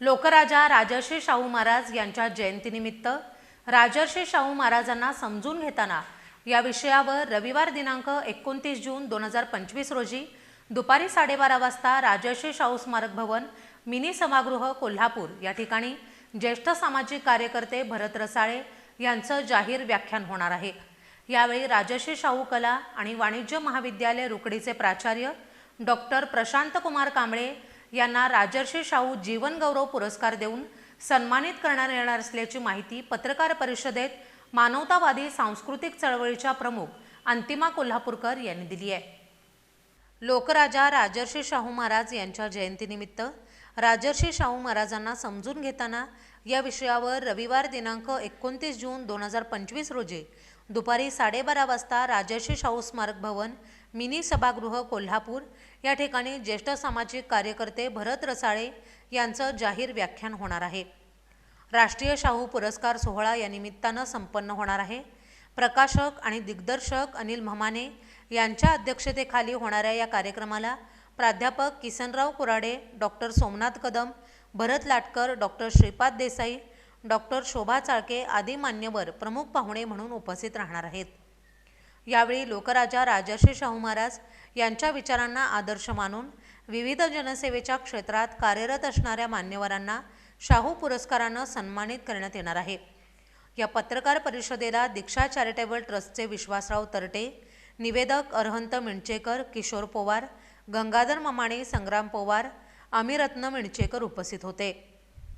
लोकराजा राजर्षी शाहू महाराज यांच्या जयंतीनिमित्त राजर्षी शाहू महाराजांना समजून घेताना या विषयावर रविवार दिनांक एकोणतीस जून दोन हजार पंचवीस रोजी दुपारी साडेबारा वाजता राजर्षी शाहू स्मारक भवन मिनी सभागृह कोल्हापूर या ठिकाणी ज्येष्ठ सामाजिक कार्यकर्ते भरत रसाळे यांचं जाहीर व्याख्यान होणार आहे. यावेळी राजर्षी शाहू कला आणि वाणिज्य महाविद्यालय रुकडीचे प्राचार्य डॉक्टर प्रशांत कुमार कांबळे यांना राजर्षी शाहू जीवनगौरव पुरस्कार देऊन सन्मानित करण्यात येणार असल्याची माहिती पत्रकार परिषदेत मानवतावादी सांस्कृतिक चळवळीच्या प्रमुख अंतिमा कोल्हापूरकर यांनी दिली आहे. लोकराजा राजर्षी शाहू महाराज यांच्या जयंतीनिमित्त राजर्षी शाहू महाराजांना समजून घेताना या विषयावर रविवार दिनांक एकोणतीस जून दोन हजार पंचवीस रोजी दुपारी साडेबारा वाजता राजर्षी शाहू स्मारक भवन मिनी सभागृह कोल्हापूर या ठिकाणी ज्येष्ठ सामाजिक कार्यकर्ते भरत रसाळे यांचं जाहीर व्याख्यान होणार आहे. राष्ट्रीय शाहू पुरस्कार सोहळा या निमित्तानं संपन्न होणार आहे. प्रकाशक आणि दिग्दर्शक अनिल म्हमाने यांच्या अध्यक्षतेखाली होणाऱ्या या कार्यक्रमाला प्राध्यापक Kisanrao Kurade doctor Somnath Kadam Bharat Latkar doctor Shripad Desai doctor Shobha Chalke आदी मान्यवर प्रमुख पाहुणे म्हणून उपस्थित राहणार आहेत. यावेळी लोकराजा राजर्षी शाहू महाराज यांच्या विचारांना आदर्श मानून विविध जनसेवेच्या क्षेत्रात कार्यरत असणाऱ्या मान्यवरांना शाहू पुरस्कारानं सन्मानित करण्यात येणार आहे. या पत्रकार परिषदेला दीक्षा चॅरिटेबल ट्रस्टचे विश्वासराव तरटे निवेदक अरहंत मिणचेकर किशोर पोवार गंगाधर ममाणे संग्राम पोवार अमिरत्न मिणचेकर उपस्थित होते.